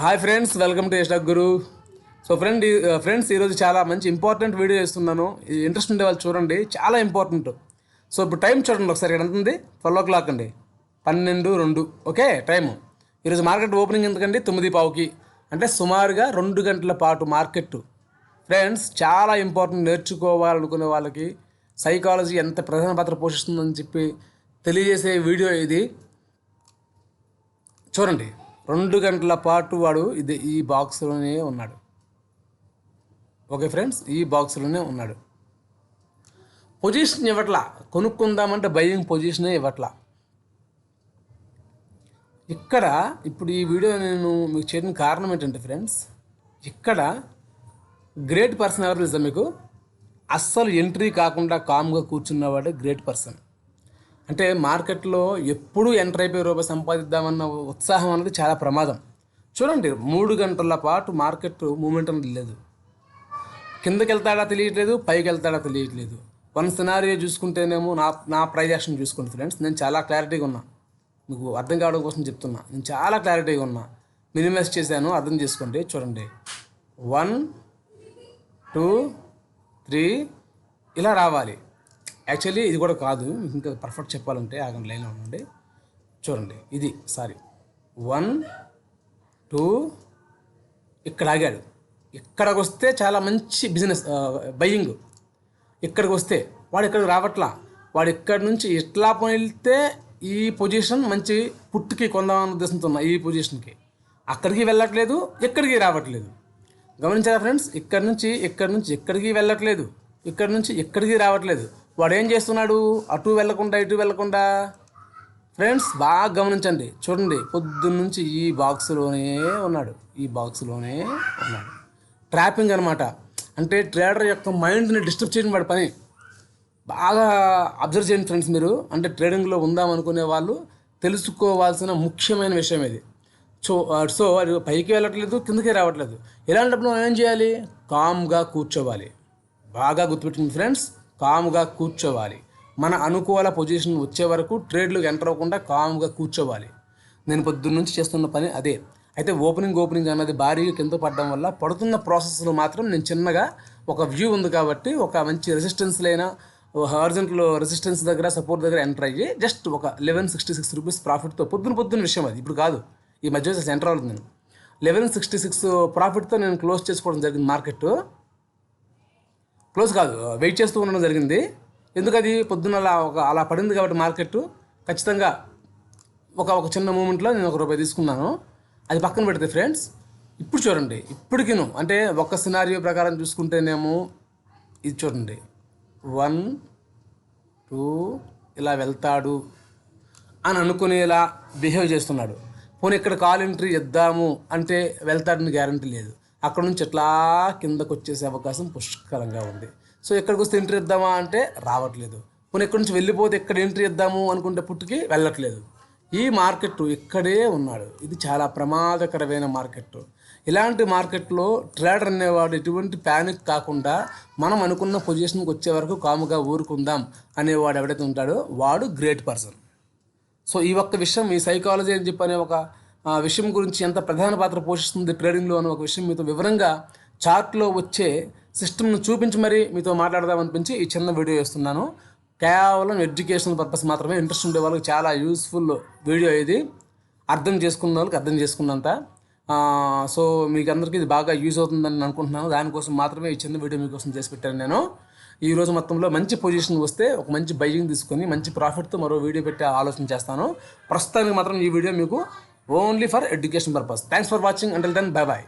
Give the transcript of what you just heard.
Hi friends welcome to యష్టాక్ గురు so friend friends ఈరోజు చాలా మంచి ఇంపార్టెంట్ వీడియో చేస్తున్నాను ఇంట్రెస్ట్ ఉండే వాళ్ళు చూడండి చాలా ఇంపార్టెంట్ సో ఇప్పుడు టైం చూడండి ఒకసారి ఇక్కడ ఎంతుంది ట్వెల్వ్ ఓ క్లాక్ అండి పన్నెండు రెండు ఓకే టైము ఈరోజు మార్కెట్ ఓపెనింగ్ ఎందుకండి తొమ్మిది పావుకి అంటే సుమారుగా రెండు గంటల పాటు మార్కెట్ ఫ్రెండ్స్ చాలా ఇంపార్టెంట్ నేర్చుకోవాలనుకునే వాళ్ళకి సైకాలజీ ఎంత ప్రధాన పాత్ర పోషిస్తుందని చెప్పి తెలియజేసే వీడియో ఇది చూడండి రెండు గంటల పాటు వాడు ఇది ఈ బాక్స్లోనే ఉన్నాడు ఓకే ఫ్రెండ్స్ ఈ బాక్స్లోనే ఉన్నాడు పొజిషన్ ఇవ్వట్లా కొనుక్కుందామంటే బయ్యింగ్ పొజిషనే ఇవ్వట్లా ఇక్కడ ఇప్పుడు ఈ వీడియో నేను మీకు చేయడం కారణం ఏంటంటే ఫ్రెండ్స్ ఇక్కడ గ్రేట్ పర్సన్ ఎవరు తెలుసా మీకు అస్సలు ఎంట్రీ కాకుండా కామ్గా కూర్చున్నవాడే గ్రేట్ పర్సన్ అంటే మార్కెట్లో ఎప్పుడూ ఎంటర్ అయిపోయి రూపాయి సంపాదిద్దామన్న ఉత్సాహం అనేది చాలా ప్రమాదం చూడండి మూడు గంటల పాటు మార్కెట్ మూమెంట్ అనేది లేదు కిందకి వెళ్తాడా తెలియట్లేదు పైకి వెళ్తాడా తెలియట్లేదు వన్ సినారియో చూసుకుంటేనేమో నా నా ప్రైజాక్షన్ యాక్షన్ చూసుకోండి ఫ్రెండ్స్ నేను చాలా క్లారిటీగా ఉన్నా నువ్వు అర్థం కావడం కోసం చెప్తున్నా నేను చాలా క్లారిటీగా ఉన్నా మినిమైజ్ చేశాను అర్థం చేసుకోండి చూడండి వన్ టూ త్రీ ఇలా రావాలి యాక్చువల్లీ ఇది కూడా కాదు ఇంకా పర్ఫెక్ట్ చెప్పాలంటే ఆగం లైన్లో ఉండండి చూడండి ఇది సారీ వన్ టూ ఇక్కడ ఆగాడు ఇక్కడికి వస్తే చాలా మంచి బిజినెస్ బయ్యింగ్ ఇక్కడికి వస్తే వాడు ఇక్కడికి రావట్లా వాడు ఇక్కడి నుంచి ఇట్లా వెళ్తే ఈ పొజిషన్ మంచి పుట్టుకి కొందామన్న ఉద్దేశంతో ఉన్నా ఈ పొజిషన్కి అక్కడికి వెళ్ళట్లేదు ఎక్కడికి రావట్లేదు గమనించారా ఫ్రెండ్స్ ఇక్కడి నుంచి ఇక్కడి నుంచి ఎక్కడికి వెళ్ళట్లేదు ఇక్కడి నుంచి ఎక్కడికి రావట్లేదు వాడు ఏం చేస్తున్నాడు అటు వెళ్లకుండా ఇటు వెళ్లకుండా ఫ్రెండ్స్ బాగా గమనించండి చూడండి పొద్దున్నుంచి ఈ బాక్స్లోనే ఉన్నాడు ఈ బాక్స్లోనే ఉన్నాడు ట్రాపింగ్ అనమాట అంటే ట్రేడర్ యొక్క మైండ్ని డిస్టర్బ్ చేయడం వాడి పని బాగా అబ్జర్వ్ చేయండి ఫ్రెండ్స్ మీరు అంటే ట్రేడింగ్లో ఉందామనుకునే వాళ్ళు తెలుసుకోవాల్సిన ముఖ్యమైన విషయం ఇది సో సో అది పైకి వెళ్ళట్లేదు కిందకి రావట్లేదు ఇలాంటప్పుడు మనం ఏం చేయాలి కామ్గా కూర్చోవాలి బాగా గుర్తుపెట్టింది ఫ్రెండ్స్ కాముగా కూర్చోవాలి మన అనుకూల పొజిషన్ వచ్చే వరకు ట్రేడ్లు ఎంటర్ అవ్వకుండా కాముగా కూర్చోవాలి నేను పొద్దున్న నుంచి చేస్తున్న పని అదే అయితే ఓపెనింగ్ ఓపెనింగ్ అన్నది భారీగా కింద పడడం వల్ల పడుతున్న ప్రాసెస్లో మాత్రం నేను చిన్నగా ఒక వ్యూ ఉంది కాబట్టి ఒక మంచి రెసిస్టెన్స్ లేన హార్జెంట్లో రెసిస్టెన్స్ దగ్గర సపోర్ట్ దగ్గర ఎంటర్ అయ్యి జస్ట్ ఒక లెవెన్ సిక్స్టీ సిక్స్ రూపీస్ ప్రాఫిట్తో పొద్దున పొద్దున్న విషయం అది ఇప్పుడు కాదు ఈ మధ్య ఎంటర్ అవుతుంది నేను లెవెన్ సిక్స్టీ సిక్స్ ప్రాఫిట్తో నేను క్లోజ్ చేసుకోవడం జరిగింది మార్కెట్ క్లోజ్ కాదు వెయిట్ చేస్తూ ఉండడం జరిగింది ఎందుకది పొద్దున్న అలా ఒక అలా పడింది కాబట్టి మార్కెట్ ఖచ్చితంగా ఒక ఒక చిన్న మూమెంట్లో నేను ఒక రూపాయి తీసుకున్నాను అది పక్కన పెడితే ఫ్రెండ్స్ ఇప్పుడు చూడండి ఇప్పటికిను అంటే ఒక్క సినారియో ప్రకారం చూసుకుంటేనేమో ఇది చూడండి వన్ టూ ఇలా వెళ్తాడు అని అనుకునేలా బిహేవ్ చేస్తున్నాడు పోనీ ఇక్కడ కాల్ ఎంట్రీ ఇద్దాము అంటే వెళ్తాడని గ్యారంటీ లేదు అక్కడ నుంచి ఎట్లా కిందకు వచ్చేసే అవకాశం పుష్కలంగా ఉంది సో ఎక్కడికి వస్తే ఎంట్రీ ఇద్దామా అంటే రావట్లేదు పోనీ ఎక్కడి నుంచి వెళ్ళిపోతే ఎక్కడ ఎంట్రీ ఇద్దాము అనుకుంటే పుట్టుకి వెళ్ళట్లేదు ఈ మార్కెట్ ఇక్కడే ఉన్నాడు ఇది చాలా ప్రమాదకరమైన మార్కెట్ ఇలాంటి మార్కెట్లో ట్రేడర్ అనేవాడు ఎటువంటి ప్యానిక్ కాకుండా మనం అనుకున్న పొజిషన్కి వచ్చే వరకు కాముగా ఊరుకుందాం అనేవాడు ఎవడైతే ఉంటాడో వాడు గ్రేట్ పర్సన్ సో ఈ ఒక్క విషయం ఈ సైకాలజీ అని చెప్పనే ఒక ఆ విషయం గురించి ఎంత ప్రధాన పాత్ర పోషిస్తుంది ట్రేడింగ్లో అని ఒక విషయం మీతో వివరంగా చార్ట్లో వచ్చే సిస్టమ్ను చూపించి మరీ మీతో మాట్లాడదాం అనిపించి ఈ చిన్న వీడియో వేస్తున్నాను కేవలం ఎడ్యుకేషనల్ పర్పస్ మాత్రమే ఇంట్రెస్ట్ ఉండే వాళ్ళకి చాలా యూస్ఫుల్ వీడియో ఇది అర్థం చేసుకున్న వాళ్ళకి అర్థం చేసుకున్నంత సో మీకు అందరికీ ఇది బాగా యూజ్ అవుతుందని అనుకుంటున్నాను దానికోసం మాత్రమే ఈ చిన్న వీడియో మీకోసం చేసి పెట్టాను నేను ఈ రోజు మొత్తంలో మంచి పొజిషన్ వస్తే ఒక మంచి బయ్యింగ్ తీసుకొని మంచి ప్రాఫిట్తో మరో వీడియో పెట్టే ఆలోచన చేస్తాను ప్రస్తుతానికి మాత్రం ఈ వీడియో మీకు only for education purpose. Thanks for watching. Until then, bye bye.